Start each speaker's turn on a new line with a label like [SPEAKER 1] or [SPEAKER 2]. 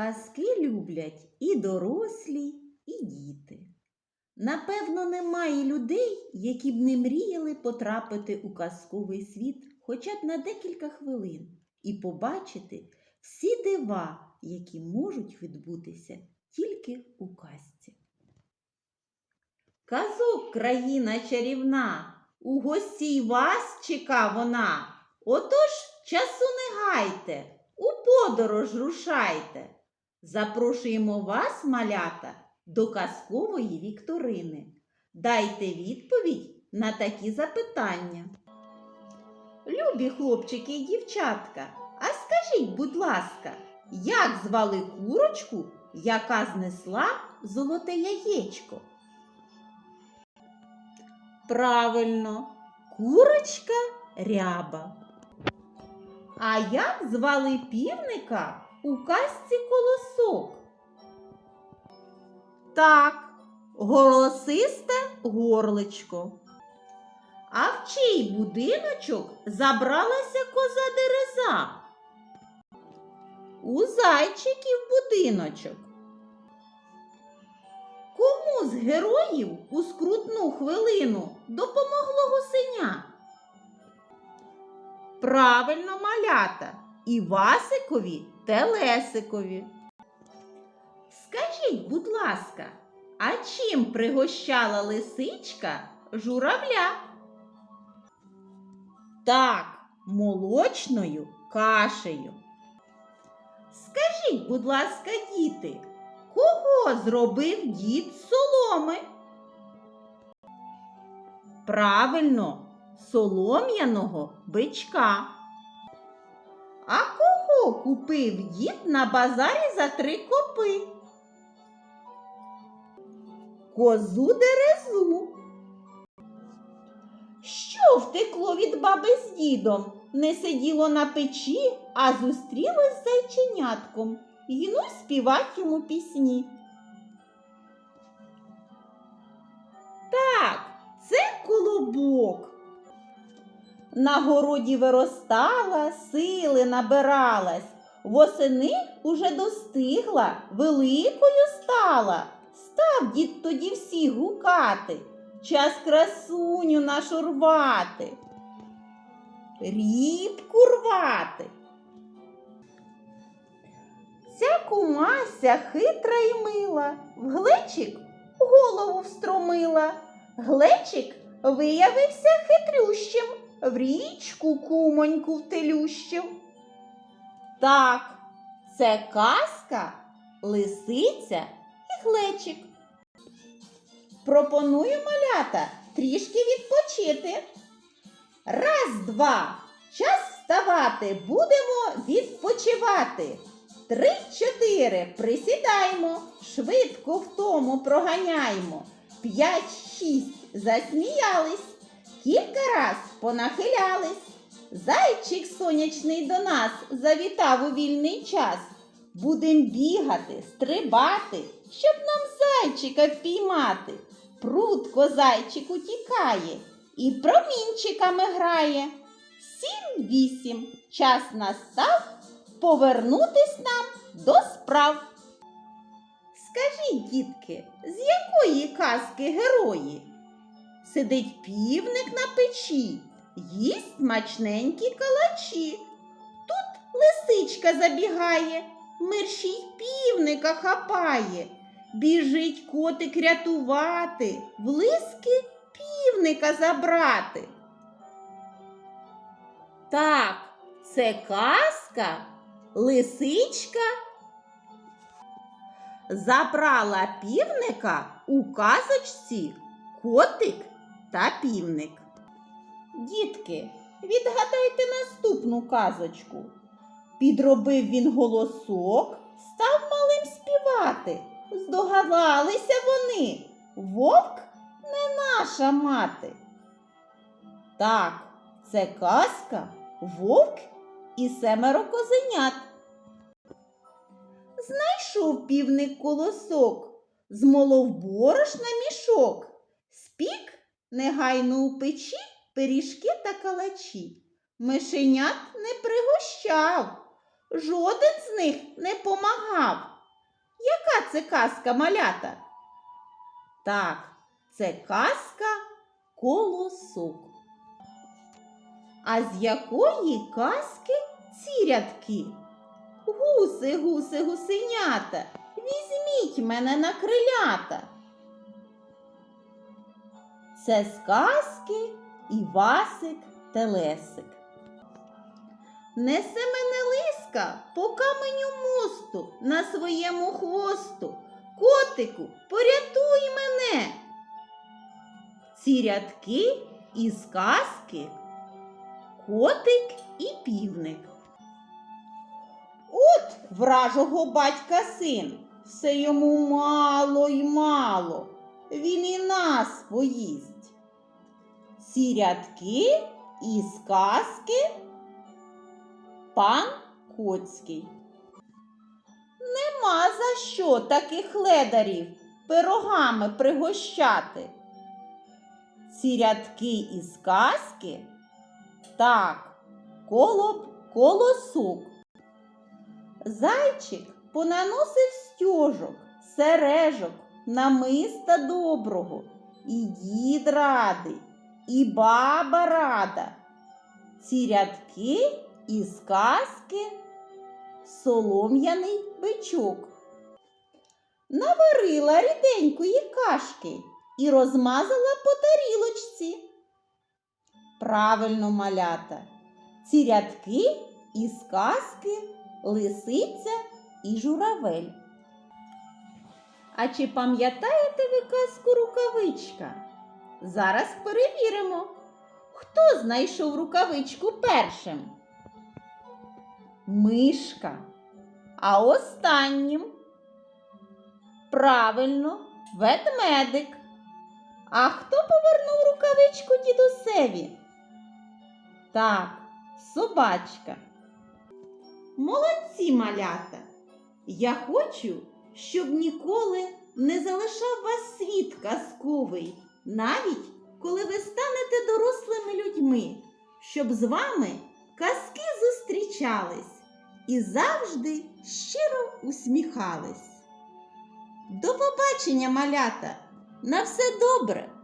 [SPEAKER 1] Казки люблять і дорослі, і діти. Напевно, немає людей, які б не мріяли потрапити у казковий світ хоча б на декілька хвилин і побачити всі дива, які можуть відбутися тільки у казці. Казок країна чарівна, у гостей вас чека вона. Отож часу не гайте, у подорож рушайте. Запрошуємо вас, малята, до казкової вікторини. Дайте відповідь на такі запитання. Любі хлопчики і дівчатка, а скажіть, будь ласка, як звали курочку, яка знесла золоте яєчко? Правильно, курочка ряба. А як звали півника у казці колосок? Так, голосисте горличко. А в чий будиночок забралася коза дереза? У зайчиків будиночок. Кому з героїв у скрутну хвилину допомогло гусеня? Правильно малята Івасикові Телесикові. Скажіть, будь ласка, а чим пригощала лисичка журавля? Так, молочною кашею. Скажіть, будь ласка, діти, кого зробив дід соломи? Правильно, солом'яного бичка. А кого купив дід на базарі за три копи? Козу дерезу. Що втекло від баби з дідом? Не сиділо на печі, а зустрілось з зайченятком. І ну співать йому пісні. Так, це колобок. На городі виростала, сили набиралась, восени уже достигла, великою стала. Став дід тоді всіх гукати, час красуню нашу рвати, рібку рвати. Ця кумася хитра й мила, в глечик голову встромила. Глечик виявився хитрющим, в річку кумоньку втелющив. Так, це казка, лисиця і глечик. Пропоную малята трішки відпочити. Раз, два. Час вставати, будемо відпочивати. Три, чотири. Присідаємо, швидко втому проганяємо. П'ять, шість. Засміялись. Кілька раз понахилялись. Зайчик сонячний до нас завітав у вільний час. Будем бігати, стрибати, щоб нам зайчика впіймати. Прутко зайчик утікає і промінчиками грає. Сім вісім. Час настав повернутись нам до справ. Скажіть, дітки, з якої казки герої? Сидить півник на печі, їсть смачненькі калачі. Тут лисичка забігає, мерщій півника хапає. Біжить котик рятувати, в лиски півника забрати. Так, це казка, лисичка забрала півника у казочці котик та півник. Дітки, відгадайте наступну казочку. Підробив він голосок, став малим співати. Здогадалися вони. Вовк не наша мати. Так, це казка, вовк і семеро козенят. Знайшов півник колосок, змолов борошна мішок, спік негайно у печі пиріжки та калачі. Мишенят не пригощав, жоден з них не помагав. Яка це казка малята? Так, це казка колосок. А з якої казки ці рядки? Гуси, гуси, гусенята, візьміть мене на крилята. Це сказки Івасик Телесик. Несе мене лиска по каменю мосту на своєму хвосту. Котику, порятуй мене. Ці рядки із казки Котик і півник. От вражого батька син, все йому мало й мало, він і нас поїсть. Ці рядки із казки пан Коцький. Нема за що таких ледарів пирогами пригощати. Ці рядки із казки так, колоб колосок. Зайчик понаносив стьожок, сережок, намиста доброго, і дід радий, і баба рада. Ці рядки із казки солом'яний бичок. Наварила ріденької кашки і розмазала по тарілочці. Правильно, малята, ці рядки із казки лисиця і журавель. А чи пам'ятаєте ви казку рукавичка? Зараз перевіримо, хто знайшов рукавичку першим? Мишка. А останнім? Правильно, ведмедик. А хто повернув рукавичку дідусеві? Так, собачка. Молодці малята. Я хочу, щоб ніколи не залишав вас світ казковий, навіть коли ви станете дорослими людьми, щоб з вами казки зустрічались і завжди щиро усміхались. До побачення, малята! На все добре!